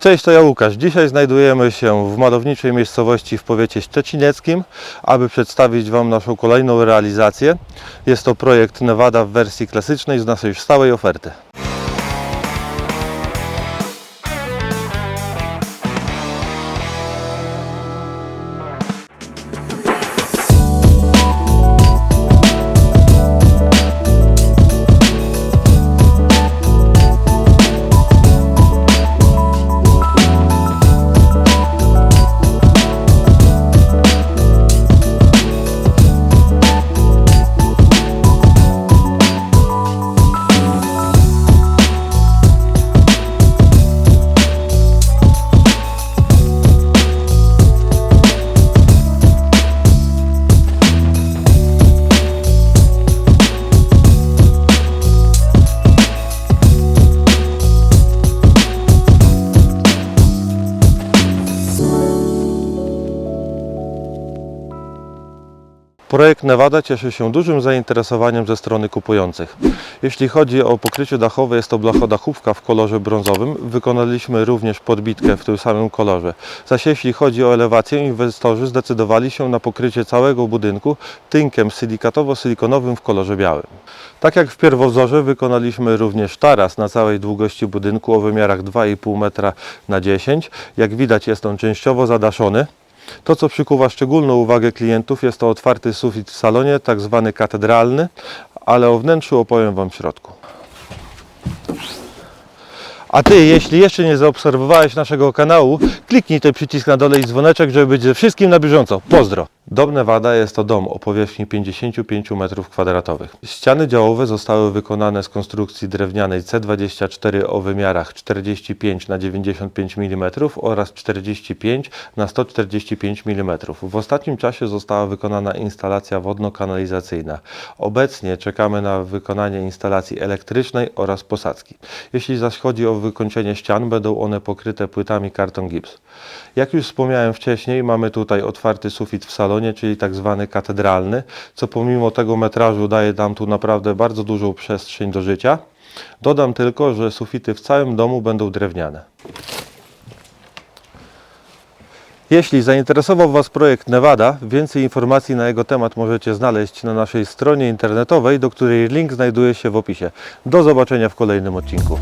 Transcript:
Cześć, to ja Łukasz. Dzisiaj znajdujemy się w malowniczej miejscowości w powiecie szczecineckim, aby przedstawić Wam naszą kolejną realizację. Jest to projekt Nevada w wersji klasycznej z naszej stałej oferty. Projekt Nevada cieszy się dużym zainteresowaniem ze strony kupujących. Jeśli chodzi o pokrycie dachowe, jest to blachodachówka w kolorze brązowym. Wykonaliśmy również podbitkę w tym samym kolorze. Zaś jeśli chodzi o elewację, inwestorzy zdecydowali się na pokrycie całego budynku tynkiem silikatowo-silikonowym w kolorze białym. Tak jak w pierwowzorze wykonaliśmy również taras na całej długości budynku o wymiarach 2,5 metra na 10. Jak widać jest on częściowo zadaszony. To, co przykuwa szczególną uwagę klientów, jest to otwarty sufit w salonie, tak zwany katedralny, ale o wnętrzu opowiem Wam w środku. A Ty, jeśli jeszcze nie zaobserwowałeś naszego kanału, kliknij ten przycisk na dole i dzwoneczek, żeby być ze wszystkim na bieżąco. Pozdro! Dom Nevada jest to dom o powierzchni 55 m2. Ściany działowe zostały wykonane z konstrukcji drewnianej C24 o wymiarach 45 na 95 mm oraz 45 na 145 mm. W ostatnim czasie została wykonana instalacja wodno-kanalizacyjna. Obecnie czekamy na wykonanie instalacji elektrycznej oraz posadzki. Jeśli zaś chodzi o wykończenie ścian, będą one pokryte płytami karton gips. Jak już wspomniałem wcześniej, mamy tutaj otwarty sufit w salonie, czyli tak zwany katedralny, co pomimo tego metrażu daje nam tu naprawdę bardzo dużą przestrzeń do życia. Dodam tylko, że sufity w całym domu będą drewniane. Jeśli zainteresował Was projekt Nevada, więcej informacji na jego temat możecie znaleźć na naszej stronie internetowej, do której link znajduje się w opisie. Do zobaczenia w kolejnym odcinku.